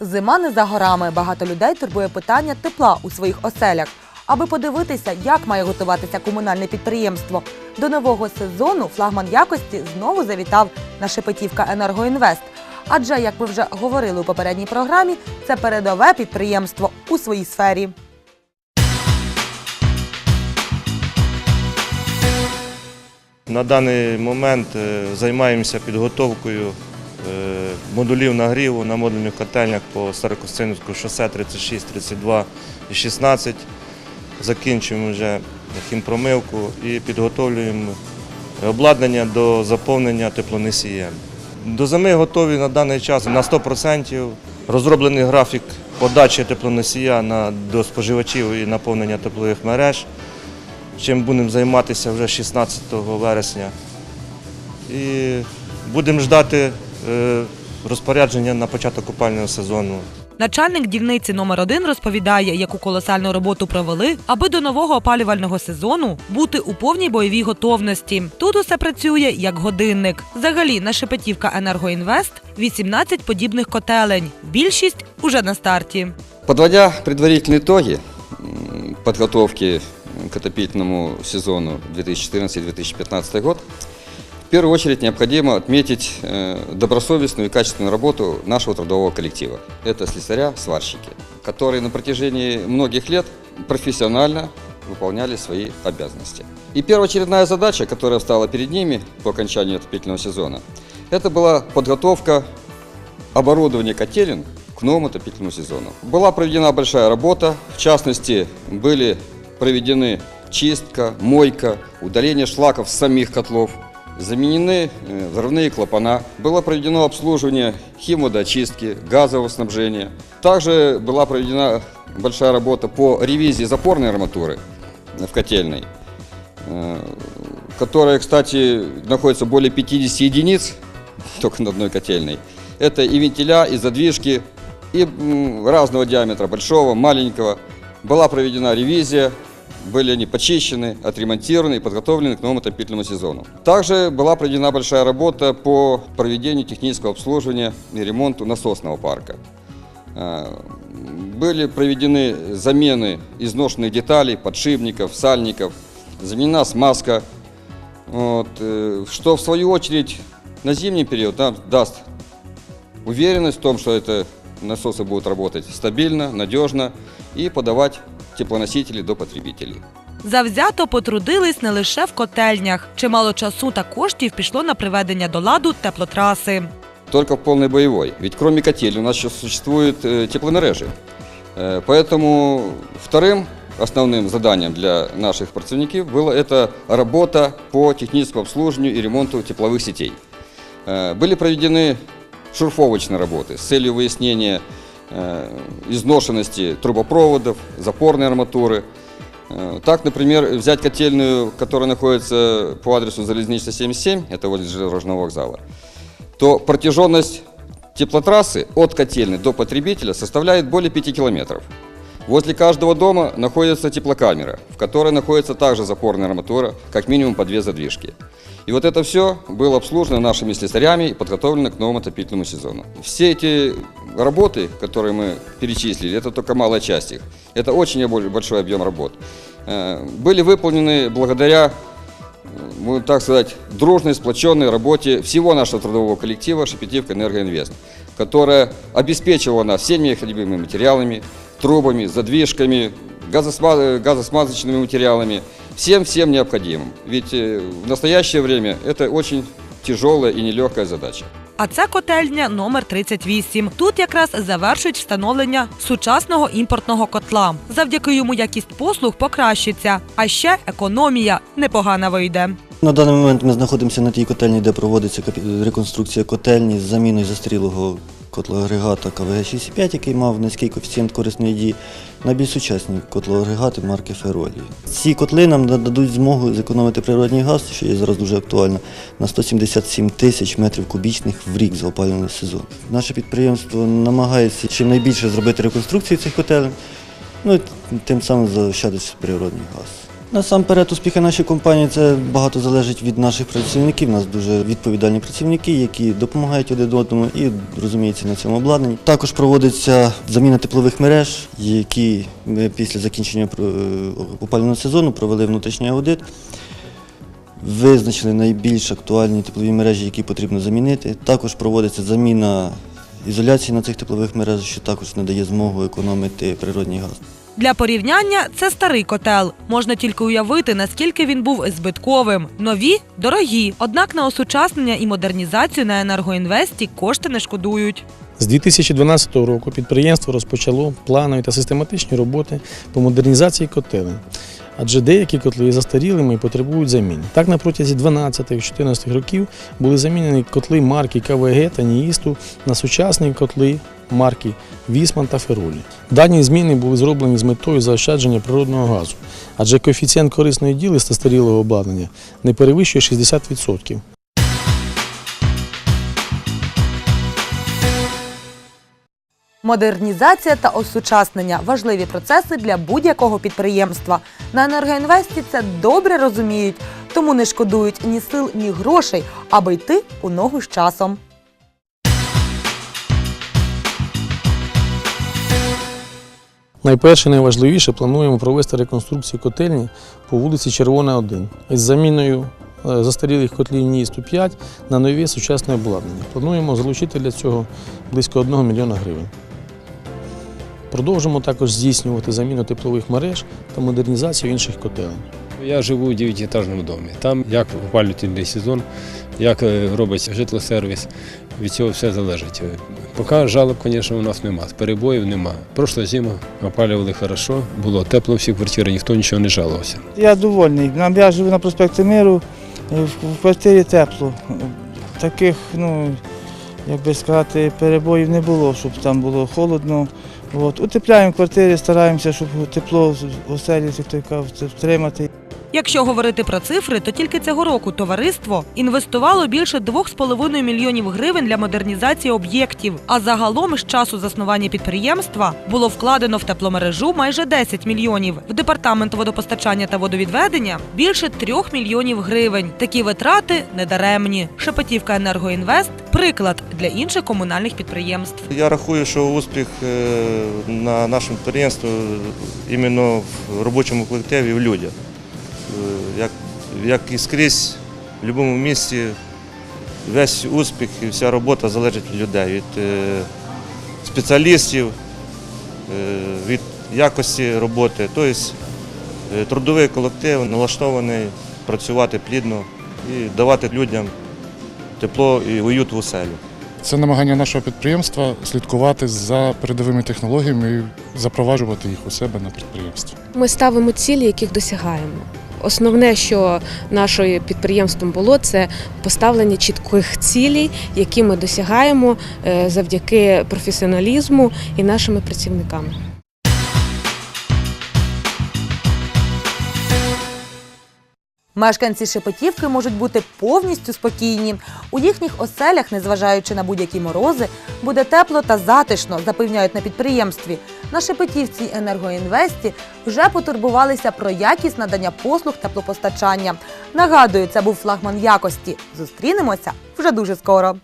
Зима не за горами. Багато людей турбує питання тепла у своїх оселях. Аби подивитися, як має готуватися комунальне підприємство до нового сезону, флагман якості знову завітав на Шепетівка Енергоінвест. Адже, як ми вже говорили у попередній програмі, це передове підприємство у своїй сфері. На даний момент е, займаємося підготовкою модулів нагріву на модульних котельнях по Старокостинську шосе 36, 32 і 16. Закінчуємо вже хімпромивку і підготовлюємо обладнання до заповнення теплоносієм. До зими готові на даний час на 100%. Розроблений графік подачі теплоносія на, до споживачів і наповнення теплових мереж чим будемо займатися вже 16 вересня. І будемо ждати е, розпорядження на початок купального сезону. Начальник дільниці номер 1 розповідає, яку колосальну роботу провели, аби до нового опалювального сезону бути у повній бойовій готовності. Тут усе працює як годинник. Взагалі, на Шепетівка Енергоінвест 18 подібних котелень. Більшість уже на старті. Подводя предварительные итоги м, подготовки к отопительному сезону 2014-2015 год, в первую очередь необходимо отметить э, добросовестную и качественную работу нашего трудового коллектива. Это слесаря, сварщики, которые на протяжении многих лет профессионально выполняли свои обязанности. И первоочередная задача, которая встала перед ними по окончанию отопительного сезона, это была подготовка оборудования котелен к новому отопительному сезону. Была проведена большая работа, в частности, были проведены чистка, мойка, удаление шлаков с самих котлов, заменены э, взрывные клапана, было проведено обслуживание химводоочистки, газового снабжения. Также была проведена большая работа по ревизии запорной арматуры в котельной, э, которая, кстати, находится более 50 единиц только на одной котельной. Это и вентиля, и задвижки, и разного диаметра, большого, маленького. Была проведена ревизия, были они почищены, отремонтированы и подготовлены к новому отопительному сезону. Также была проведена большая работа по проведению технического обслуживания и ремонту насосного парка. Э, Были проведены замены изношенных деталей, подшипников, сальников, заменена смазка, вот, э, что в свою очередь на зимний период нам даст уверенность в том, что это насосы будут работать стабильно, надежно и подавать теплоносители до потребителей. Завзято потрудились не лише в котельнях. Чимало часу та коштів пішло на приведення до ладу теплотраси. Только в полной боевой. Ведь кроме котель у нас еще существуют э, тепломережи. Э, Поэтому вторым основным заданием для наших працовников было это работа по техническому обслуживанию и ремонту тепловых сетей. Э, Были проведены шурфовочные работы с целью выяснения э, Изношенности трубопроводов, запорной арматуры. Э, Так, например, взять котельную, которая находится по адресу Залезничная 77, это возле железнодорожного вокзала, то протяженность теплотрассы от котельной до потребителя составляет более 5 километров. Возле каждого дома находится теплокамера, в которой находится также запорная арматура, как минимум по две задвижки. И вот это все было обслужено нашими слесарями и подготовлено к новому отопительному сезону. Все эти работы, которые мы перечислили, это только малая часть их. Это очень большой объем работ. Э, Были выполнены благодаря будем так сказать, дружной, сплоченной работе всего нашего трудового коллектива «Шепетивка Энергоинвест», которая обеспечивала нас всеми необходимыми материалами, трубами, задвижками, газосма- газосмазочными материалами, всем-всем необходимым. Ведь э, в настоящее время это очень тяжелая и нелегкая задача. А це котельня номер 38. Тут якраз завершують встановлення сучасного імпортного котла. Завдяки йому якість послуг покращиться, а ще економія непогана вийде. На даний момент ми знаходимося на тій котельні, де проводиться капі- реконструкція котельні з заміною застарілого котлоагрегата КВГ-65, який мав низький коефіцієнт корисної дії, на більш сучасні котлоагрегати марки Феролії. Ці котли нам дадуть змогу зекономити природний газ, що є зараз дуже актуально, на 177 тисяч метрів кубічних в рік за опалювальний сезон. Наше підприємство намагається чим найбільше зробити реконструкцію цих котелень, ну тим самим заощадити природний газ. Насамперед, успіхи нашої компанії це багато залежить від наших працівників. У нас дуже відповідальні працівники, які допомагають один одному і розуміються на цьому обладнанні. Також проводиться заміна теплових мереж, які ми після закінчення е, опалювального сезону провели внутрішній аудит. Визначили найбільш актуальні теплові мережі, які потрібно замінити. Також проводиться заміна ізоляції на цих теплових мережах, що також надає змогу економити природній газ. Для порівняння це старий котел. Можна тільки уявити, наскільки він був збитковим. Нові дорогі. Однак на осучаснення і модернізацію на енергоінвесті кошти не шкодують. З 2012 року підприємство розпочало планові та систематичні роботи по модернізації котелень, адже деякі котли є застарілими і потребують заміни. Так, на протязі 12-14 років були замінені котли марки КВГ та Ніїсту на сучасні котли марки Вісман та Феролі. Дані зміни були зроблені з метою заощадження природного газу, адже коефіцієнт корисної діли застарілого обладнання не перевищує 60%. Модернізація та осучаснення важливі процеси для будь-якого підприємства. На енергоінвесті це добре розуміють, тому не шкодують ні сил, ні грошей, аби йти у ногу з часом. Найперше, найважливіше, плануємо провести реконструкцію котельні по вулиці Червона 1 із заміною е, застарілих котлів НІСТу 5 на нові сучасне обладнання. Плануємо залучити для цього близько 1 мільйона гривень. Продовжимо також здійснювати заміну теплових мереж та модернізацію інших котелень. Я живу у 9-етажному домі. Там як опалювальний сезон, як е, робиться житлосервіс, від цього все залежить. Поки жалоб, звісно, у нас нема, перебоїв нема. Прошлу зиму опалювали хорошо, було тепло всі квартири, ніхто нічого не жалувався. Я довольний. Я живу на проспекті Миру, е, в, квартирі тепло. Таких, ну, як би сказати, перебоїв не було, щоб там було холодно. От. Утепляємо квартири, стараємося, щоб тепло в оселі втримати. Якщо говорити про цифри, то тільки цього року товариство інвестувало більше 2,5 мільйонів гривень для модернізації об'єктів. А загалом з часу заснування підприємства було вкладено в тепломережу майже 10 мільйонів, в департамент водопостачання та водовідведення більше 3 мільйонів гривень. Такі витрати недаремні. Шепетівка Енергоінвест приклад для інших комунальних підприємств. Я рахую, що успіх е, на нашому підприємстві іменно в робочому колективі в людях. Як, як і скрізь, в будь-якому місці, весь успіх і вся робота залежить від людей, від е, спеціалістів, е, від якості роботи. Тобто е, трудовий колектив налаштований працювати плідно і давати людям тепло і уют в оселю. Це намагання нашого підприємства слідкувати за передовими технологіями і запроваджувати їх у себе на підприємстві. Ми ставимо цілі, яких досягаємо. Основне, що нашим підприємством було, це поставлення чітких цілей, які ми досягаємо е, завдяки професіоналізму і нашими працівниками. Мешканці Шепетівки можуть бути повністю спокійні. У їхніх оселях, незважаючи на будь-які морози, буде тепло та затишно, запевняють на підприємстві. На Шепетівці енергоінвесті вже потурбувалися про якість надання послуг теплопостачання. Нагадую, це був флагман якості. Зустрінемося вже дуже скоро.